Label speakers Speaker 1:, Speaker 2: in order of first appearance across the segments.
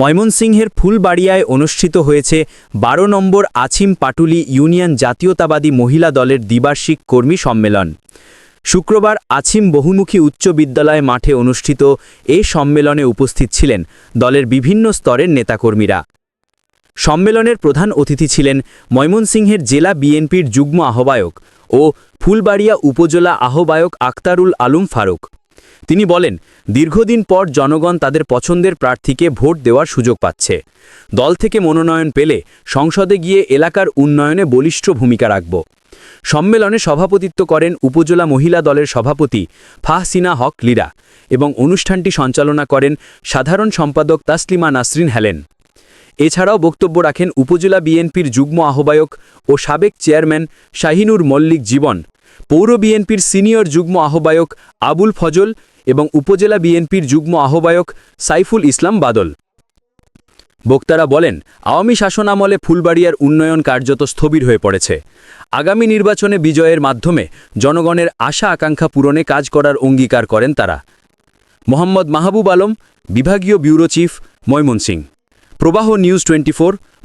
Speaker 1: ময়মনসিংহের ফুলবাড়িয়ায় অনুষ্ঠিত হয়েছে বারো নম্বর আছিম পাটুলি ইউনিয়ন জাতীয়তাবাদী মহিলা দলের দ্বিবার্ষিক কর্মী সম্মেলন। শুক্রবার আছিম বহুমুখী উচ্চ বিদ্যালয় মাঠে অনুষ্ঠিত এ সম্মেলনে উপস্থিত ছিলেন দলের বিভিন্ন স্তরের নেতাকর্মীরা। সম্মেলনের প্রধান অতিথি ছিলেন ময়মনসিংহের জেলা বিএনপির যুগ্ম আহ্বায়ক ও ফুলবাড়িয়া উপজেলা আহ্বায়ক আক্তারুল আলম ফারুক। তিনি বলেন, দীর্ঘদিন পর জনগণ তাদের পছন্দের প্রার্থীকে ভোট দেওয়ার সুযোগ পাচ্ছে। দল থেকে মনোনয়ন পেলে সংসদে গিয়ে এলাকার উন্নয়নে বলিষ্ঠ ভূমিকা রাখব। সম্মেলনে সভাপতিত্ব করেন উপজেলা মহিলা দলের সভাপতি ফাহসিনা হক লীরা এবং অনুষ্ঠানটি সঞ্চালনা করেন সাধারণ সম্পাদক তাসলিমা নাসরিন হেলেন। এছাড়াও বক্তব্য রাখেন উপজেলা বিএনপির যুগ্ম আহ্বায়ক ও সাবেক চেয়ারম্যান শাহিনুর মল্লিক জীবন পৌর বিএনপির সিনিয়র যুগ্ম আহ্বায়ক আবুল ফজল এবং উপজেলা বিএনপির যুগ্ম আহ্বায়ক সাইফুল ইসলাম বাদল। বক্তারা বলেন, আওয়ামী শাসনামলে ফুলবাড়িয়ার উন্নয়ন কার্যত স্থবির হয়ে পড়েছে। আগামী নির্বাচনে বিজয়ের মাধ্যমে জনগণের আশা আকাঙ্ক্ষা পূরণে কাজ করার অঙ্গীকার করেন তারা। মোহাম্মদ মাহবুব আলম, বিভাগীয় ব্যুরো চিফ ময়মনসিং প্রবাহ নিউজ টোয়েন্টি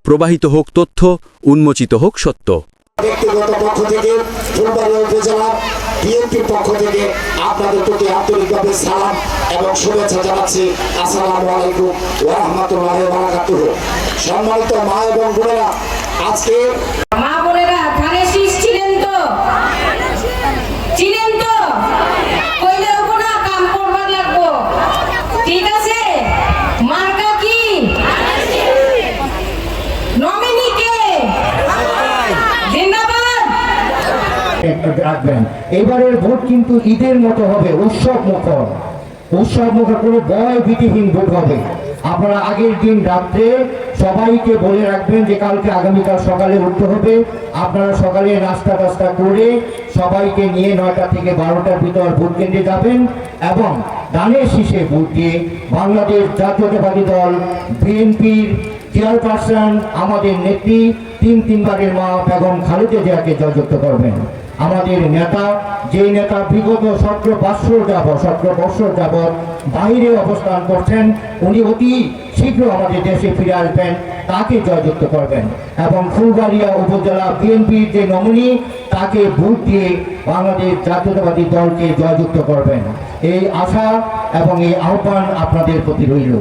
Speaker 1: প্রবাহিত হোক তথ্য, উন্মোচিত হোক সত্য।
Speaker 2: ব্যক্তিগত পক্ষ থেকে ফুলবাড়িয়া উপজেলা বিএনপির পক্ষ থেকে আপনাদের প্রতি আন্তরিকভাবে সালাম এবং শুভেচ্ছা জানাচ্ছি। আসসালামু আলাইকুম ওয়া রাহমাতুল্লাহি ওয়া বারাকাতুহু। সম্মানিত মা এবং বোনেরা, আজকে
Speaker 3: রাখবেন। এবারের ভোট কিন্তু ঈদের মতো হবে, উৎসব মুখর উৎসব মুখর কোনো ভয় ভীতিহীন ভোট হবে। আপনারা আগের দিন রাত্রে সবাইকে বলে রাখবেন যে কালকে আগামীকাল সকালে উঠতে হবে। আপনারা সকালে নাস্তা টাস্তা করে সবাইকে নিয়ে নয়টা থেকে বারোটার ভিতর ভোট কেন্দ্রে যাবেন এবং দানের শীষে ভোট দিয়ে বাংলাদেশ জাতীয়তাবাদী দল, বিএনপির চেয়ারপারসন, আমাদের নেত্রী তিন তিনবারের মা বেগম খালেদা জিয়াকে জয়যুক্ত করবেন। আমাদের নেতা যে নেতা বিগত সতেরো বৎসর যাবৎ, সতেরো বৎসর যাবৎ বাইরে অবস্থান করছেন, উনি অতি শীঘ্র আমাদের দেশে ফিরে আসবেন, তাকে জয়যুক্ত করবেন। এবং ফুলবাড়িয়া উপজেলা বিএনপির যে নমিনি তাকে ভোট দিয়ে বাংলাদেশ জাতীয়তাবাদী দলকে জয়যুক্ত করবেন। এই আশা এবং এই আহ্বান আপনাদের প্রতি রইল।